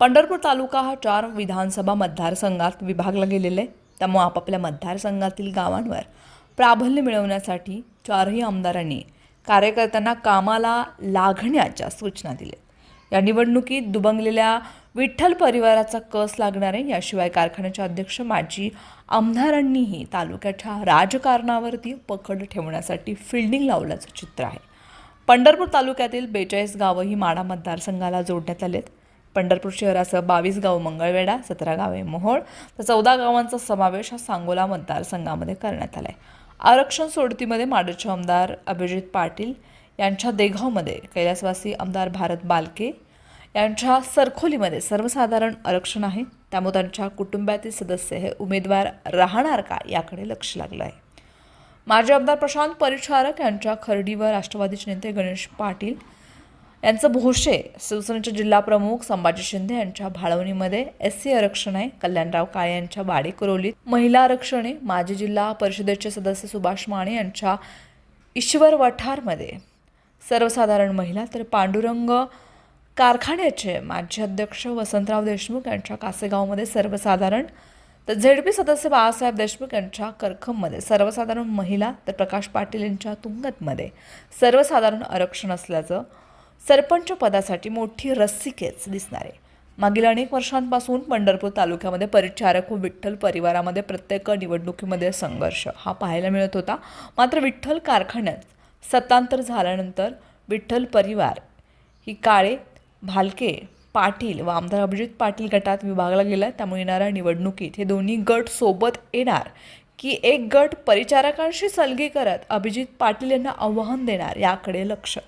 पंढरपूर तालुका हा चार विधानसभा मतदारसंघात विभागला गेलेला आहे. त्यामुळे आपापल्या मतदारसंघातील गावांवर प्राबल्य मिळवण्यासाठी चारही आमदारांनी कार्यकर्त्यांना कामाला लागण्याच्या सूचना दिल्या. या निवडणुकीत दुबंगलेल्या विठ्ठल परिवाराचा कस लागणार आहे याशिवाय कारखान्याचे अध्यक्ष माजी आमदारांनीही तालुक्याच्या राजकारणावरती पकड ठेवण्यासाठी फिल्डिंग लावल्याचं चित्र आहे. पंढरपूर तालुक्यातील बेचाळीस गावंही माडा मतदारसंघाला जोडण्यात आलेत. पंढरपूर शहरासह बावीस गाव मंगळवेढा सतरा गावे मोहोळ. तर चौदा गावांचा समावेश हा सांगोला मतदारसंघामध्ये करण्यात आला आहे आरक्षण सोडतीमध्ये माडचे आमदार अभिजित पाटील यांच्या देगावमध्ये कैलासवासी आमदार भारत बालके यांच्या सरखोलीमध्ये सर्वसाधारण आरक्षण आहे. त्यामुळे त्यांच्या कुटुंबातील सदस्य हे उमेदवार राहणार का याकडे लक्ष लागलं आहे माजी आमदार प्रशांत परिचारक यांच्या खर्डीवर राष्ट्रवादीचे नेते गणेश पाटील यांचं भोसे शिवसेनेचे जिल्हाप्रमुख संभाजी शिंदे यांच्या भाळवणीमध्ये एस सी आरक्षण आहे. कल्याणराव काळे यांच्या वाडेकुरोलीत महिला आरक्षण आहे माजी जिल्हा परिषदेचे सदस्य सुभाष माने यांच्या ईश्वर वठारमध्ये. सर्वसाधारण महिला तर पांडुरंग कारखान्याचे माजी अध्यक्ष वसंतराव देशमुख यांच्या कासेगावमध्ये सर्वसाधारण तर झेडपी सदस्य बाळासाहेब देशमुख यांच्या करखममध्ये. सर्वसाधारण महिला तर प्रकाश पाटील यांच्या तुंगतमध्ये. सर्वसाधारण आरक्षण असल्याचं सरपंच पदासाठी मोठी रस्सीकेच दिसणार आहे. मागील अनेक वर्षांपासून पंढरपूर तालुक्यामध्ये परिचारक व विठ्ठल परिवारामध्ये प्रत्येक निवडणुकीमध्ये संघर्ष हा पाहायला मिळत होता. मात्र विठ्ठल कारखान्यात सत्तांतर झाल्यानंतर विठ्ठल परिवार ही काळे भालके पाटील व आमदार अभिजित पाटील गटात विभागला गेला. त्यामुळे येणाऱ्या निवडणुकीत हे दोन्ही गट सोबत येणार की एक गट परिचारकांशी सलगी करत अभिजित पाटील यांना आव्हान देणार याकडे लक्ष